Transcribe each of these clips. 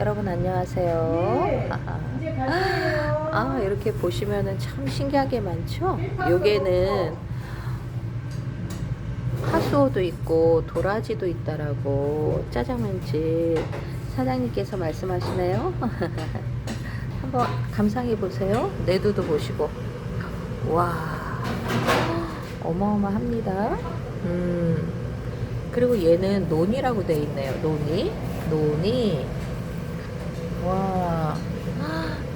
여러분 안녕하세요. 아 이렇게 보시면은 참 신기하게 많죠? 요게는 하수오도 있고 도라지도 있다라고 짜장면집 사장님께서 말씀하시네요. 한번 감상해 보세요. 내두도 보시고 와 어마어마합니다. 음 그리고 얘는 논이라고 돼 있네요. 논이 논이 와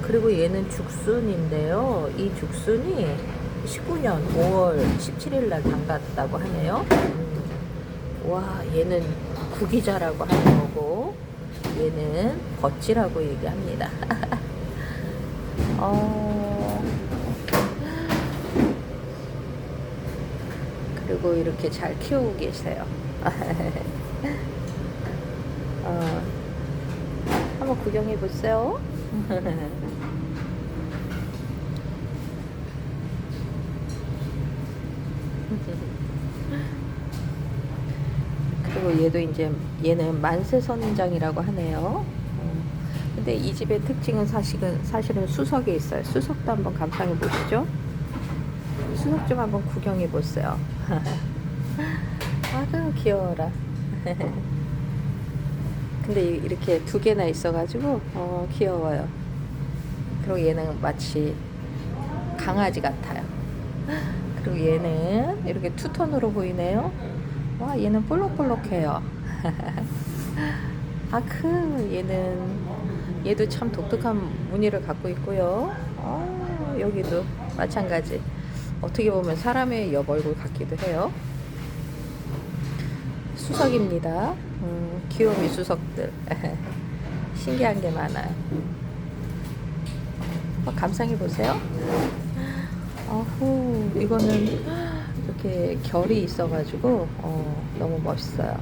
그리고 얘는 죽순인데요. 이 죽순이 19년 5월 17일 날 담갔다고 하네요. 음, 와 얘는 구기자라고 하는 거고 얘는 버찌라고 얘기합니다. 어, 그리고 이렇게 잘 키우고 계세요. 어, 한번 구경해 보세요. 그리고 얘도 이제 얘는 만세 선인장이라고 하네요. 음, 근데 이 집의 특징은 사실은 사실은 수석에 있어요. 수석도 한번 감상해 보시죠. 수석 좀 한번 구경해 보세요. 아주 귀여워라. 근데 이- 이렇게 두 개나 있어가지고 어, 귀여워요. 그리고 얘는 마치 강아지 같아요. 그리고 얘는 이렇게 투톤으로 보이네요. 와 얘는 볼록볼록해요. 아크 얘는 얘도 참 독특한 무늬를 갖고 있고요. 어, 여기도 마찬가지. 어떻게 보면 사람의 옆 얼굴 같기도 해요. 수석입니다. 음, 귀요미 수석들. 신기한 게 많아요. 감상해 보세요. 어후, 이거는 이렇게 결이 있어가지고 어, 너무 멋있어요.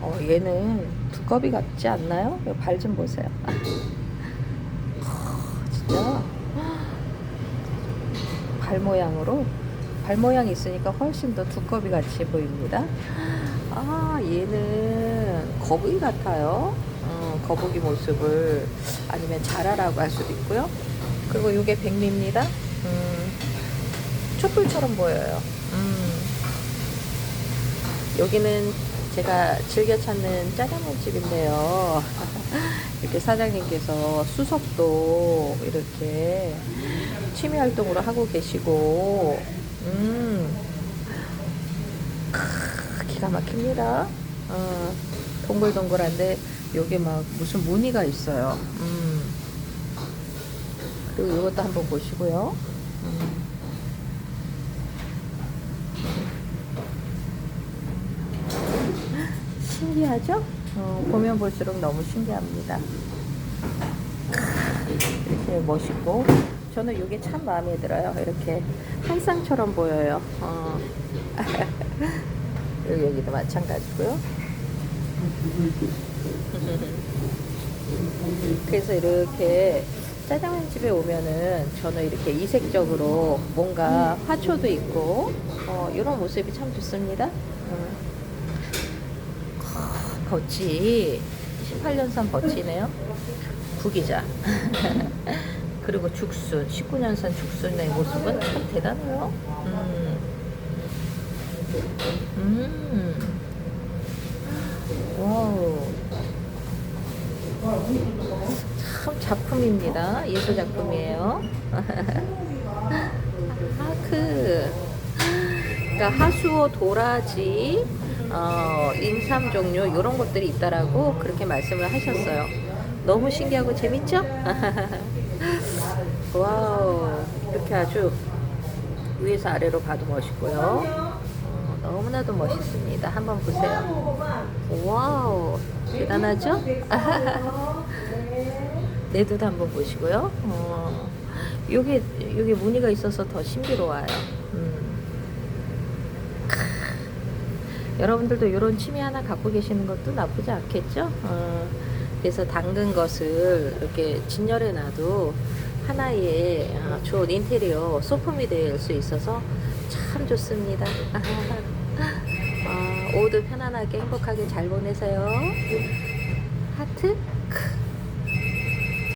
어, 얘는 두꺼비 같지 않나요? 발 좀 보세요. 어, 진짜 발 모양으로 발 모양이 있으니까 훨씬 더 두꺼비 같이 보입니다. 아 얘는 거북이 같아요. 어, 거북이 모습을 아니면 자라라고 할 수도 있고요. 그리고 이게 백미입니다. 음, 촛불처럼 보여요. 음. 여기는 제가 즐겨 찾는 짜장면 집인데요. 이렇게 사장님께서 수석도 이렇게 취미 활동으로 하고 계시고, 음, 크, 기가 막힙니다. 어, 동글동글한데 여기 막 무슨 무늬가 있어요. 음. 그리고 이것도 한번 보시고요. 음. 신기하죠? 어, 보면 볼수록 너무 신기합니다. 이렇게 멋있고 저는 이게 참 마음에 들어요. 이렇게 한 쌍처럼 보여요. 어. 여기도 마찬가지고요. 그래서 이렇게 짜장면 집에 오면은 저는 이렇게 이색적으로 뭔가 화초도 있고 어, 이런 모습이 참 좋습니다. 음. 버치 18년산 버치네요. 구기자. 그리고 죽순 19년산 죽순의 모습은 참 대단해요. 음. 음. 와우. 참 작품입니다. 예술 작품이에요. 하크. 그러니까 하수오, 도라지, 어, 인삼 종류 이런 것들이 있다라고 그렇게 말씀을 하셨어요. 너무 신기하고 재밌죠? 와우, 이렇게 아주 위에서 아래로 봐도 멋있고요. 어, 너무나도 멋있습니다. 한번 보세요. 와우, 대단하죠? 내두도 한번 보시고요. 어, 요게, 요게 무늬가 있어서 더 신비로워요. 음. 여러분들도 이런 취미 하나 갖고 계시는 것도 나쁘지 않겠죠? 어, 그래서 담근 것을 이렇게 진열해 놔도 하나의 어, 좋은 인테리어 소품이 될 수 있어서 참 좋습니다. 어, 모두 편안하게 행복하게 잘 보내세요. 하트? 크.